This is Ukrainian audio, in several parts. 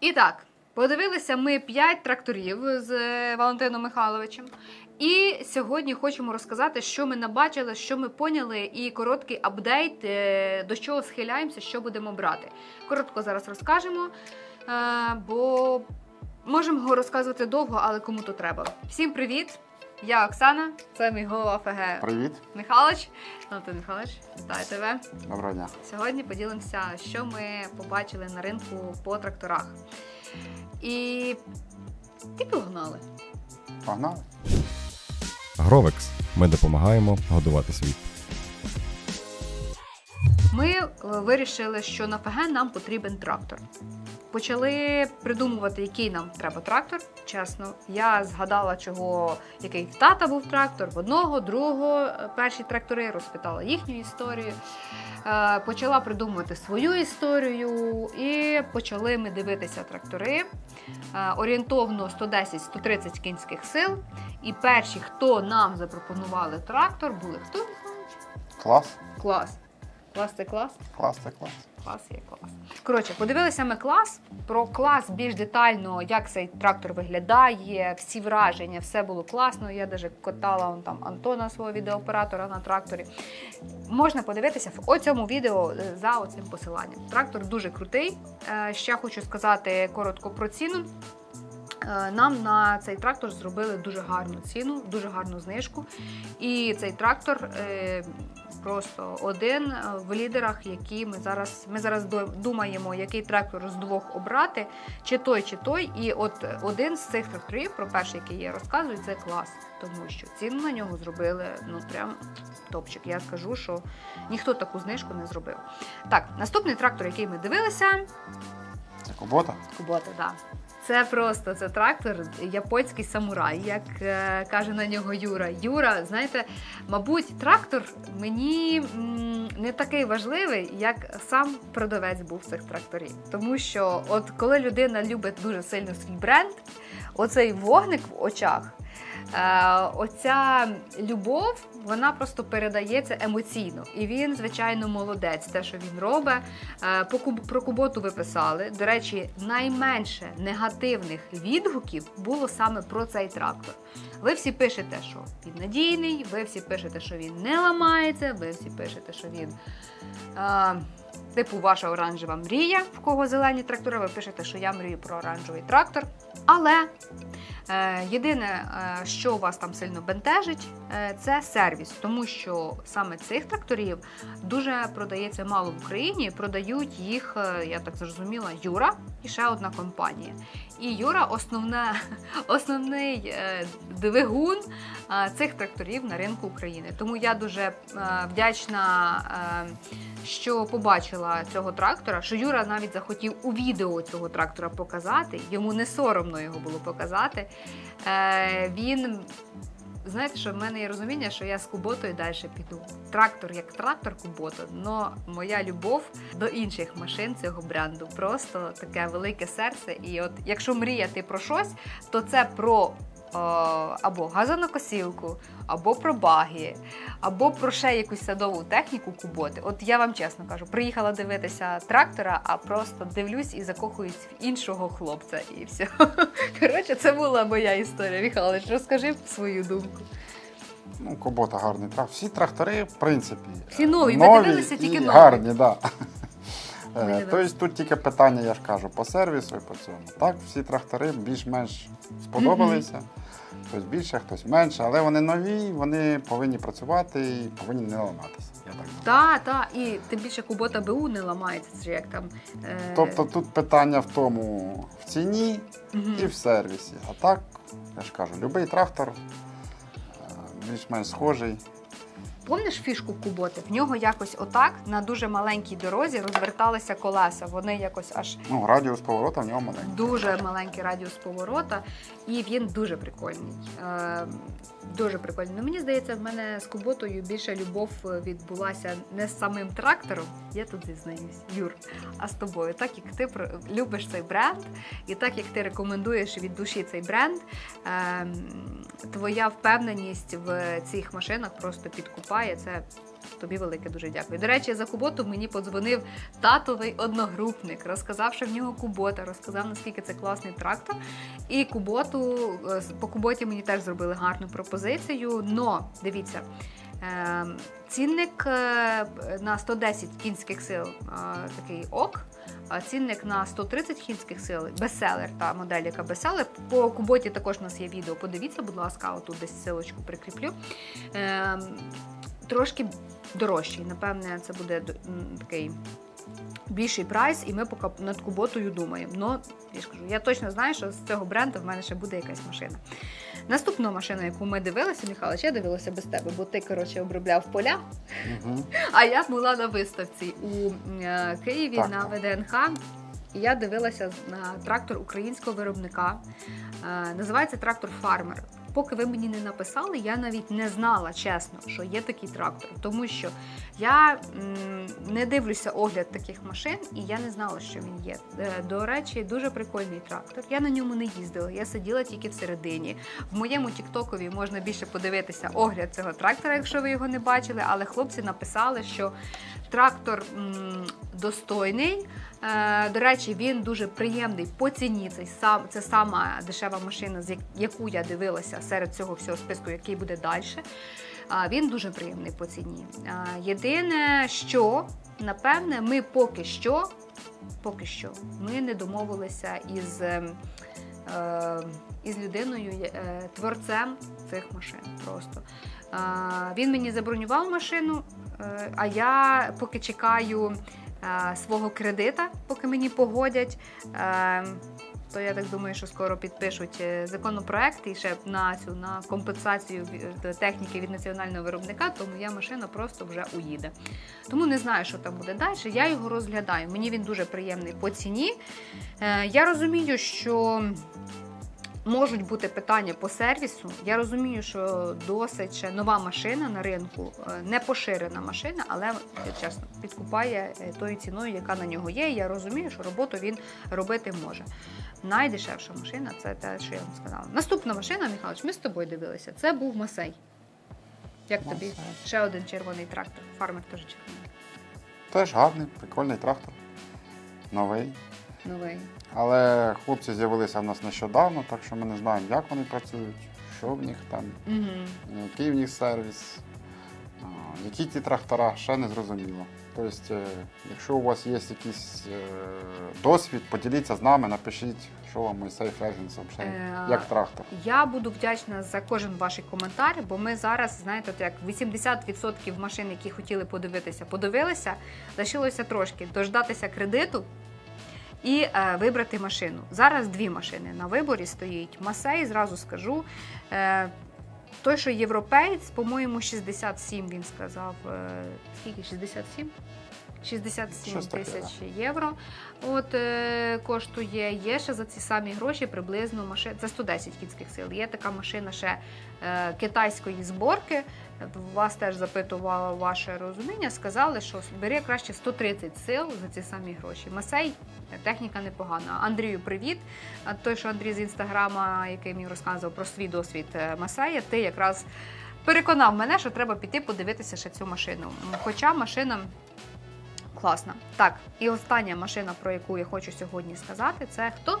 І так, подивилися ми 5 тракторів з е, Валентином Михайловичем. І сьогодні хочемо розказати, що ми набачили, що ми поняли, і короткий апдейт, е, до чого схиляємося, що будемо брати. Коротко зараз розкажемо, е, бо можемо розказувати довго, але кому то треба. Всім привіт! Я Оксана, це мій голова ФГ Привіт, Михайлович. Валентин Михайлович, вітаю тебе. доброго дня. Сьогодні поділимося, що ми побачили на ринку по тракторах. І ти погнали. Погнали. Гровекс. Ми допомагаємо годувати світ. Ми вирішили, що на ФГ нам потрібен трактор. Почали придумувати, який нам треба трактор. Чесно, я згадала, чого який в тата був трактор, в одного, другого е, перші трактори, розпитала їхню історію. Е, Почала придумувати свою історію, і почали ми дивитися трактори. Е, Орієнтовно 110-130 кінських сил. І перші, хто нам запропонували трактор, були хто? Клас. Клас. Клас це клас. Клас, це клас. Клас є клас. Коротше, подивилися ми клас. Про клас більш детально, як цей трактор виглядає, всі враження, все було класно. Я навіть катала он там Антона, свого відеооператора на тракторі. Можна подивитися в оцьому відео е, за оцим посиланням. Трактор дуже крутий. Е, Ще хочу сказати коротко про ціну. Е, Нам на цей трактор зробили дуже гарну ціну, дуже гарну знижку. І цей трактор просто один е, в лідерах, які ми зараз. Ми зараз думаємо, який трактор з двох обрати, чи той, чи той. І от один з цих тракторів, про перший, який я розказую, це клас. Тому що ціну на нього зробили ну прям топчик. Я скажу, що ніхто таку знижку не зробив. Так, наступний трактор, який ми дивилися, Це кубота. Кубота, да. Це просто це трактор, японський самурай, як е, каже на нього Юра. Юра, знаєте, мабуть, трактор мені м, не такий важливий, як сам продавець був цих тракторів. Тому що, от коли людина любить дуже сильно свій бренд, оцей вогник в очах. Е, оця любов, вона просто передається емоційно. І він, звичайно, молодець. Те, що він робить. Е, про куботу ви писали. До речі, найменше негативних відгуків було саме про цей трактор. Ви всі пишете, що він надійний, ви всі пишете, що він не ламається, ви всі пишете, що він. Типу, ваша оранжева мрія, в кого зелені трактори, ви пишете, що я мрію про оранжевий трактор. Але Е, Єдине, е, що вас там сильно бентежить, е, це сервіс, тому що саме цих тракторів дуже продається мало в Україні. Продають їх, е, я так зрозуміла, Юра і ще одна компанія. І Юра основне, основний е, двигун е, цих тракторів на ринку України. Тому я дуже е, вдячна, е, що побачила цього трактора. Що Юра навіть захотів у відео цього трактора показати. Йому не соромно його було показати. Е, він. Знаєте, що в мене є розуміння, що я з Куботою далі піду. Трактор як трактор Кубота, але моя любов до інших машин цього бренду просто таке велике серце. І от якщо мріяти про щось, то це про або газонокосілку, або про баги, або про ще якусь садову техніку Куботи. От я вам чесно кажу, приїхала дивитися трактора, а просто дивлюсь і закохуюсь в іншого хлопця, і все. Коротше, це була моя історія. Михайлович, розкажи свою думку. Ну, кубота гарний трактор. Всі трактори, в принципі. Всі нові, ми дивилися тільки нові. Гарні. Да. Тобто тут тільки питання, я ж кажу, по сервісу і по цьому. Так, всі трактори більш-менш сподобалися. Хтось більше, хтось менше, але вони нові, вони повинні працювати і повинні не ламатися. Я так. Так, так, і тим більше Кубота БУ не ламається, це як там. Е... Тобто тут питання в тому в ціні і в сервісі. А так, я ж кажу, будь-який трактор е, більш-менш схожий. Помниш фішку Куботи? В нього якось отак на дуже маленькій дорозі розверталися колеса. Вони якось аж Ну, радіус поворота в нього маленький. дуже маленький радіус поворота, і він дуже прикольний. Е, дуже прикольний. Ну, мені здається, в мене з Куботою більше любов відбулася не з самим трактором, я тут зізнаюсь, Юр, а з тобою. Так як ти любиш цей бренд, і так як ти рекомендуєш від душі цей бренд, е, твоя впевненість в цих машинах просто підкупає. Це Тобі велике дуже дякую. До речі, за Куботу мені подзвонив татовий одногрупник, розказав, що в нього Кубота, розказав, наскільки це класний трактор. І Куботу е, по Куботі мені теж зробили гарну пропозицію. Но дивіться. е, Цінник е, на 110 кінських сил е, такий ок, а цінник на 130 кінських сил бестселер, та модель, яка бестселер. По Куботі також у нас є відео. Подивіться, будь ласка, отут десь силочку прикріплю. Трошки дорожчий. Напевне, це буде такий більший прайс, і ми поки над Куботою думаємо. Ну, я ж кажу, я точно знаю, що з цього бренду в мене ще буде якась машина. Наступна машина, яку ми дивилися, Михайлович, я дивилася без тебе, бо ти, коротше, обробляв поля. Угу. А я була на виставці у е, Києві Так, на. ВДНХ. І я дивилася на трактор українського виробника. Е, Називається трактор Фармер. Поки ви мені не написали, я навіть не знала чесно, що є такий трактор, тому що я не дивлюся огляд таких машин, і я не знала, що він є. Е, До речі, дуже прикольний трактор. Я на ньому не їздила, я сиділа тільки всередині. В моєму тіктокові можна більше подивитися огляд цього трактора, якщо ви його не бачили. Але хлопці написали, що трактор достойний. Е, До речі, він дуже приємний по ціні. Це сам це сама дешева машина, з яку я дивилася серед цього всього списку, який буде далі. Він дуже приємний по ціні. Єдине, що напевне, ми поки що, поки що, ми не домовилися із. е, Із людиною, е, творцем цих машин. Просто він мені забронював машину, е, а я поки чекаю е, свого кредита, поки мені погодять. Е, То я так думаю, що скоро підпишуть е, законопроект і ще на цю на компенсацію техніки від національного виробника, то моя машина просто вже уїде. Тому не знаю, що там буде далі. Я його розглядаю. Мені він дуже приємний по ціні. Е, Я розумію, що можуть бути питання по сервісу. Я розумію, що досить ще нова машина на ринку, е, не поширена машина, але чесно підкупає е, тою ціною, яка на нього є. І Я розумію, що роботу він робити може. Найдешевша машина це те, що я вам сказала. Наступна машина, Михайлович, ми з тобою дивилися. Це був Масей. Як тобі? Ще один червоний трактор. Фармер теж червоний. Теж гарний, прикольний трактор. Новий. Новий. Але хлопці з'явилися в нас нещодавно, так що ми не знаємо, як вони працюють, що в них там, Угу. який в них сервіс, які ті трактора, ще не зрозуміло. Тобто, е, якщо у вас є якийсь е, досвід, поділіться з нами, напишіть, що вам Мойсей Фергінсон, взагалі, Е, як трактор. Я буду вдячна за кожен ваш коментар, бо ми зараз, знаєте, як 80% машин, які хотіли подивитися, подивилися, лишилося трошки дождатися кредиту і е, вибрати машину. Зараз дві машини на виборі стоїть. Масей, зразу скажу. Е, той, що європеєць, по-моєму, 67 він сказав. Е, скільки? 67? 67 тисяч євро. От е, коштує. Є ще за ці самі гроші приблизно машина. Це 110 кінських сил. Є така машина ще е, китайської зборки. Вас теж запитувало ваше розуміння. Сказали, що бери краще 130 сил за ці самі гроші. Масей техніка непогана. Андрію, привіт. А той, що Андрій з інстаграма, який мені розказував про свій досвід е, Масея, ти якраз переконав мене, що треба піти подивитися ще цю машину. Хоча машина класна. Так, і остання машина, про яку я хочу сьогодні сказати, це хто?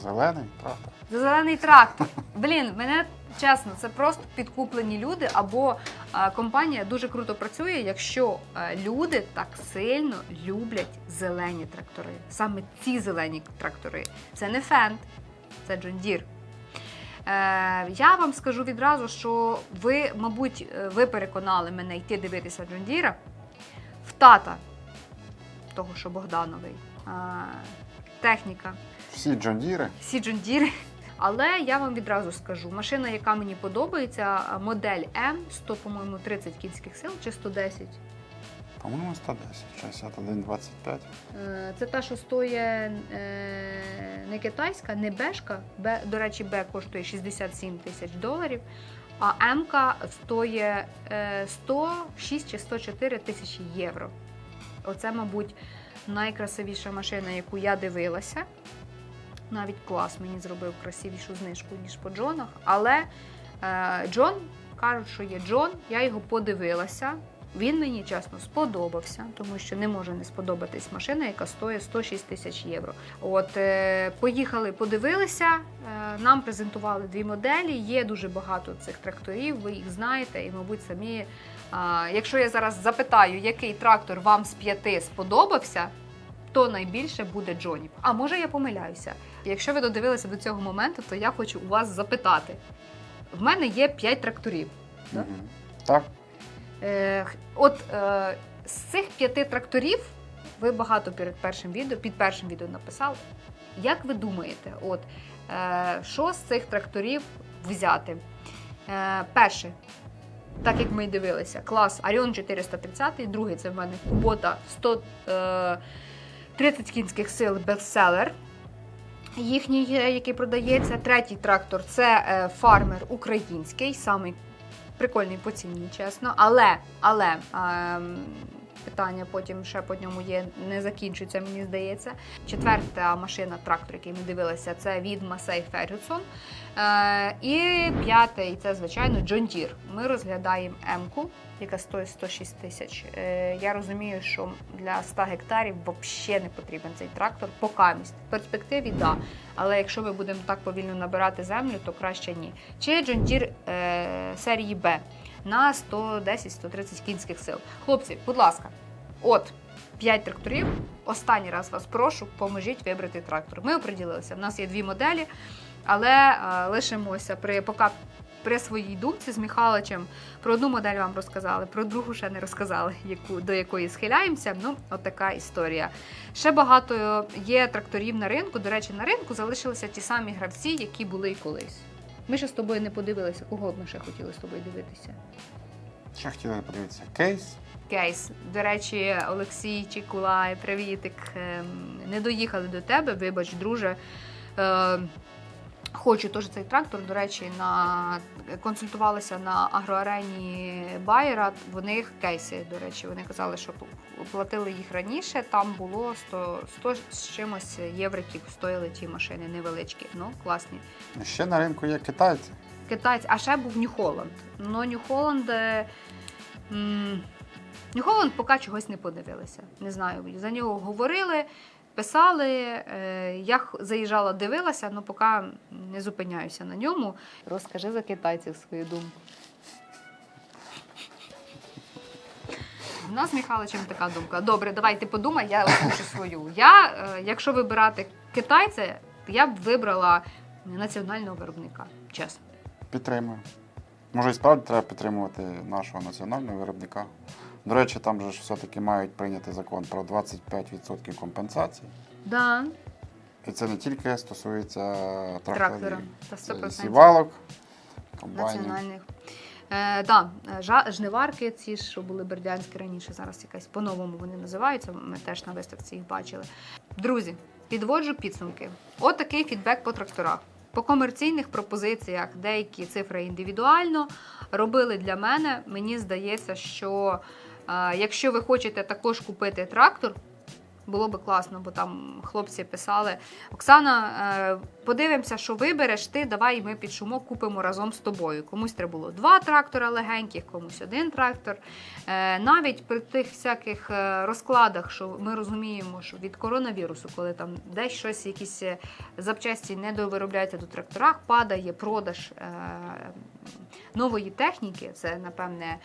Зелений трактор. Зелений трактор. Блін, мене чесно, це просто підкуплені люди, або а, компанія дуже круто працює, якщо а, люди так сильно люблять зелені трактори. Саме ці зелені трактори. Це не фенд, це Deere. Е, я вам скажу відразу, що ви, мабуть, е, ви переконали мене йти дивитися Deere в тата, того, що Богдановий. Техніка Всі джондіри. всі джундіри. Але я вам відразу скажу: машина, яка мені подобається, модель М 100, по-моєму, 30 кінських сил чи 110. По-моєму, 110, 61, 25. Е, Це та, що стоїть е, не китайська, не бешка. Б, до речі, Б коштує 67 тисяч доларів. А М стоїть е, 106 чи 104 тисячі євро. Оце, мабуть, найкрасивіша машина, яку я дивилася. Навіть клас мені зробив красивішу знижку, ніж по Джонах. Але е, Джон кажуть, що є Джон. Я його подивилася. Він мені чесно сподобався, тому що не може не сподобатись машина, яка стоїть 106 тисяч євро. От е, поїхали, подивилися. Е, нам презентували дві моделі. Є дуже багато цих тракторів. Ви їх знаєте, і, мабуть, самі. А, якщо я зараз запитаю, який трактор вам з п'яти сподобався, то найбільше буде Джонів. А може я помиляюся. Якщо ви додивилися до цього моменту, то я хочу у вас запитати. В мене є 5 тракторів. Да? Мгм. Так. Е, от е, з цих п'яти тракторів ви багато перед першим відео, під першим відео написали. Як ви думаєте, от е, що з цих тракторів взяти? Е, перше, так як ми й дивилися, клас Arion 430, другий це в мене Kubota 130 кінських сил бестселер. Їхній, який продається. Третій трактор це фармер український, самий прикольний по ціні, чесно. Але, але ем, питання потім ще по ньому є, не закінчується, мені здається. Четверта машина, трактор, який ми дивилися, це від Масей Ферюсон. Е, і п'ятий це, звичайно, Джон Дір. Ми розглядаємо М-ку, яка стоїть 106 тисяч. Е, я розумію, що для 100 гектарів взагалі не потрібен цей трактор. Покамість. В перспективі, так. Да. Але якщо ми будемо так повільно набирати землю, то краще ні. Чи Deere е, серії Б на 110-130 кінських сил. Хлопці, будь ласка, от 5 тракторів. Останній раз вас прошу, поможіть вибрати трактор. Ми оприділилися. У нас є дві моделі, але е, лишимося при поки при своїй думці з Михайловичем. Про одну модель вам розказали, про другу ще не розказали, яку, до якої схиляємося. Ну, от така історія. Ще багато є тракторів на ринку. До речі, на ринку залишилися ті самі гравці, які були і колись. Ми ще з тобою не подивилися, кого б ми ще хотіли з тобою дивитися. Ще хотіли подивитися кейс. Кейс. До речі, Олексій Чікулай, привітик. Ем, Не доїхали до тебе, вибач, друже. Е, Хочу теж цей трактор. До речі, на консультувалися на агроарені Байера. В них кейси. До речі, вони казали, що платили їх раніше. Там було 100, 100 з чимось євриків стояли ті машини невеличкі. Ну, класні. Ще на ринку є китайці. Китайці, а ще був Нью-Холланд. Ну, Нью-Холланд. е, Нью-Холланд поки чогось не подивилися. Не знаю, за нього говорили, писали. е, Я заїжджала, дивилася, але поки не зупиняюся на ньому. Розкажи за китайців свою думку. У нас з Михайловичем така думка. Добре, давай ти подумай, я озвучу свою. Я, е, якщо вибирати китайця, я б вибрала національного виробника. Чесно. Підтримую. Може, і справді треба підтримувати нашого національного виробника. До речі, там же ж все-таки мають прийняти закон про 25% компенсації. Да, І це не тільки стосується тракторів. трактора. Та 100%. сівалок, комбайнів. національних. Е, да, жа- жниварки, ці, що були бердянські раніше, зараз якась по-новому вони називаються. Ми теж на виставці їх бачили. Друзі, підводжу підсумки. От такий фідбек по тракторах. По комерційних пропозиціях деякі цифри індивідуально робили для мене. Мені здається, що якщо ви хочете також купити трактор, було би класно, бо там хлопці писали: Оксана, е, подивимося, що вибереш ти, давай ми під шумок купимо разом з тобою. Комусь треба було два трактора легеньких, комусь один трактор. Е, Навіть при тих всяких е, розкладах, що ми розуміємо, що від коронавірусу, коли там десь щось, якісь запчасті не довиробляються до тракторах, падає продаж нової техніки. Це, напевне,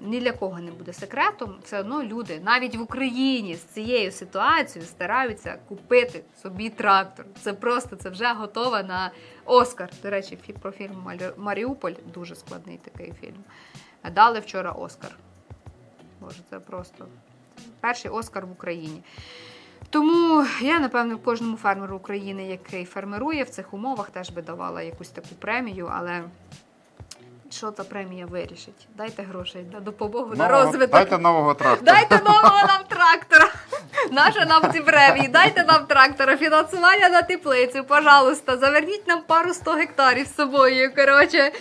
ні для кого не буде секретом. Все одно люди навіть в Україні з цією ситуацією стараються купити собі трактор. Це просто це вже готова на Оскар. До речі, про фільм Маріуполь дуже складний такий фільм. Дали вчора Оскар. Боже, це просто перший Оскар в Україні. Тому я, напевно, кожному фермеру України, який фермерує в цих умовах, теж би давала якусь таку премію, але що та премія вирішить? Дайте грошей на допомогу на розвиток. Дайте нового трактора. Дайте нового нам трактора. Наша нам ці премії. Дайте нам трактора, фінансування на теплицю, пожалуйста. Заверніть нам пару 100 гектарів з собою. Коротше.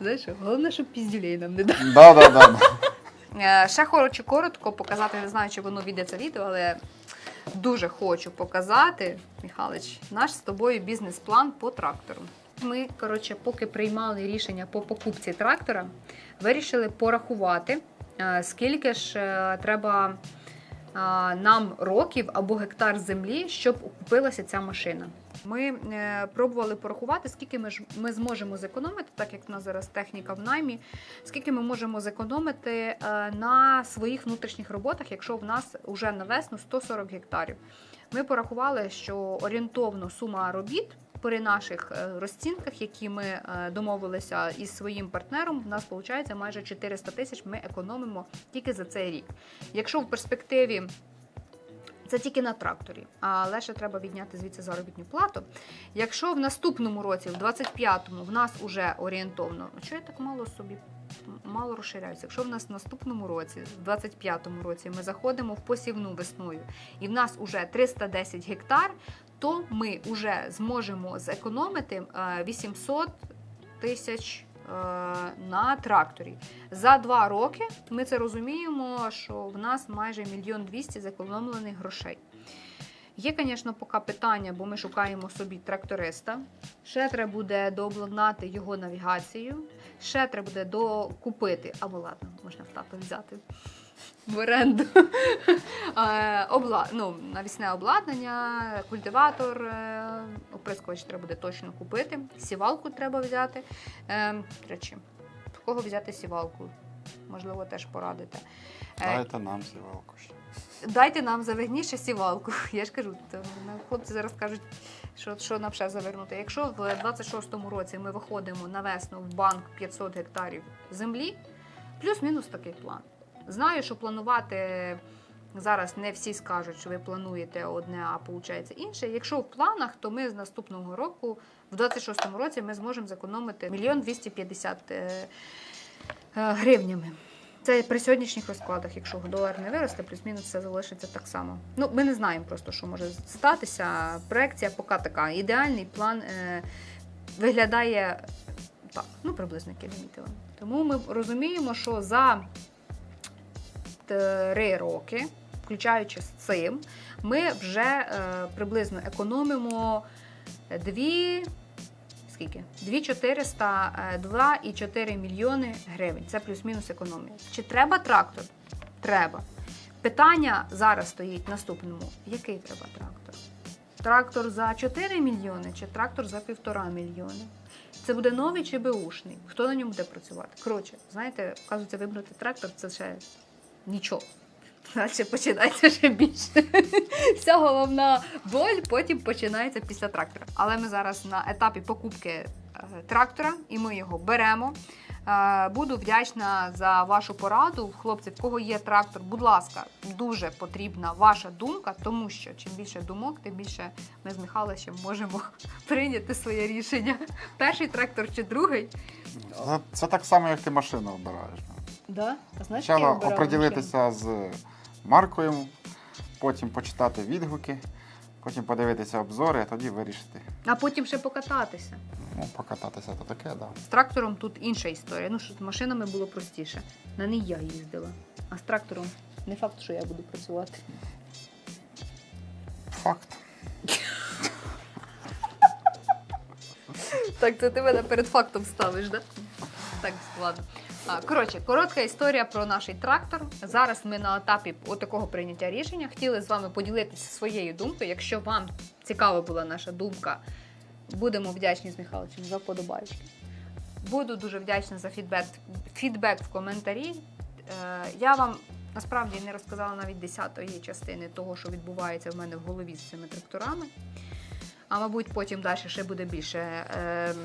Знаєш, головне, щоб піздюлей нам не дали. Да, да, да. Е, Ще хочу коротко показати, не знаю, чи воно відео це відео, але дуже хочу показати, Михайлович, наш з тобою бізнес-план по трактору. Ми, коротше, поки приймали рішення по покупці трактора, вирішили порахувати, е, скільки ж е, треба е, нам років або гектар землі, щоб окупилася ця машина. Ми пробували порахувати, скільки ми ж ми зможемо зекономити, так як в нас зараз техніка в наймі, скільки ми можемо зекономити на своїх внутрішніх роботах, якщо в нас вже на весну 140 гектарів. Ми порахували, що орієнтовно сума робіт при наших е, розцінках, які ми е, домовилися із своїм партнером, в нас виходить майже 400 тисяч. Ми економимо тільки за цей рік. Якщо в перспективі це тільки на тракторі, але ще треба відняти звідси заробітну плату. Якщо в наступному році, в 25-му, в нас уже орієнтовно, що я так мало собі мало розширяюся. Якщо в нас в наступному році, в 25-му році, ми заходимо в посівну весною, і в нас уже 310 гектар, то ми вже зможемо зекономити е, 800 тисяч е, на тракторі. За два роки ми це розуміємо, що в нас майже мільйон двісті зекономлених грошей. Є, звісно, поки питання, бо ми шукаємо собі тракториста. Ще треба буде дообладнати його навігацію. Ще треба буде докупити, або ладно, можна в тато взяти в оренду. Е, Обла... ну, навісне обладнання, культиватор, е, оприскувач треба буде точно купити. Сівалку треба взяти. Е, До речі, в кого взяти сівалку? Можливо, теж порадите. Дайте нам сівалку ще. Дайте нам завигніше сівалку. Я ж кажу, хлопці зараз кажуть, що, що нам ще завернути. Якщо в 26-му році ми виходимо на весну в банк 500 гектарів землі, плюс-мінус такий план. Знаю, що планувати зараз не всі скажуть, що ви плануєте одне, а виходить інше. Якщо в планах, то ми з наступного року, в 26-му році, ми зможемо зекономити мільйон 250 е, е, гривнями. Це при сьогоднішніх розкладах, якщо долар не виросте, плюс-мінус все залишиться так само. Ну, ми не знаємо просто, що може статися. Проекція поки така. Ідеальний план е, виглядає так, ну приблизно намітила. Тому ми розуміємо, що за три роки, включаючи з цим, ми вже е, приблизно економимо дві. Скільки? 2400, е, 2,4 мільйони гривень. Це плюс-мінус економія. Чи треба трактор? Треба. Питання зараз стоїть наступному: який треба трактор? Трактор за 4 мільйони чи трактор за 1,5 мільйони? Це буде новий чи беушний? Хто на ньому буде працювати? Коротше, знаєте, вказується, вибрати трактор це ще нічого. Далі починається ще більше. Вся головна боль потім починається після трактора. Але ми зараз на етапі покупки е, трактора і ми його беремо. Е, Буду вдячна за вашу пораду. Хлопці, в кого є трактор, будь ласка, дуже потрібна ваша думка, тому що чим більше думок, тим більше ми з Михайловичем можемо прийняти своє рішення. Перший трактор чи другий. Це, це так само, як ти машину обираєш. Да? А знаєш, Спочатку оприділитися з маркою, потім почитати відгуки, потім подивитися обзори, а тоді вирішити. А потім ще покататися. Ну, покататися то таке, так. Да. З трактором тут інша історія. Ну, що з машинами було простіше. На ній я їздила. А з трактором не факт, що я буду працювати. Факт. Так, це ти мене перед фактом ставиш, да? Так, ладно. Коротше, коротка історія про наш трактор. Зараз ми на етапі такого прийняття рішення. Хотіли з вами поділитися своєю думкою. Якщо вам цікава була наша думка, будемо вдячні з Михайловичем за вподобайки. Буду дуже вдячна за фідбек, фідбек в коментарі. Е, я вам насправді не розказала навіть десятої частини того, що відбувається в мене в голові з цими тракторами. А мабуть, потім далі ще буде більше ем,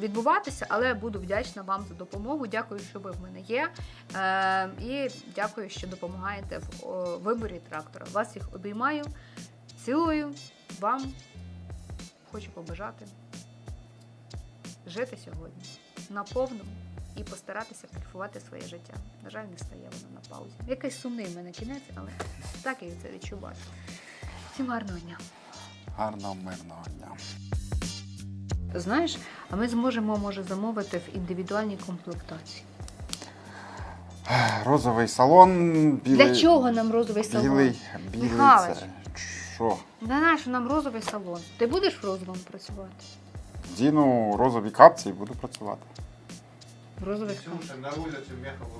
відбуватися, але буду вдячна вам за допомогу. Дякую, що ви в мене є. Ем, і дякую, що допомагаєте в виборі трактора. Вас всіх обіймаю, цілую вам. Хочу побажати жити сьогодні наповну і постаратися кайфувати своє життя. На жаль, не стає воно на паузі. Якийсь сумний в мене кінець, але так я це відчуваю. Всім гарного дня! Гарного мирного дня. Знаєш, а ми зможемо може замовити в індивідуальній комплектації. Розовий салон, білий. Для чого нам розовий салон? Білий, білий Михайлович. це. Що? Для нащо нам розовий салон? Ти будеш в розовому працювати? Діну розові капці і буду працювати. В розових на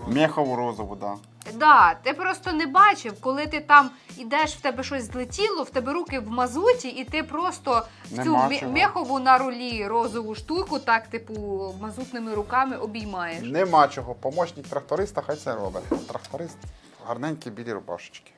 Мєхову розову, так. Да. Да, ти просто не бачив, коли ти там ідеш, в тебе щось злетіло, в тебе руки в мазуті, і ти просто в цю Нема чого. мехову на рулі розову штуку, так, типу, мазутними руками обіймаєш. Нема чого. Помощник тракториста хай це робить. Тракторист гарненькі білі рубашечки.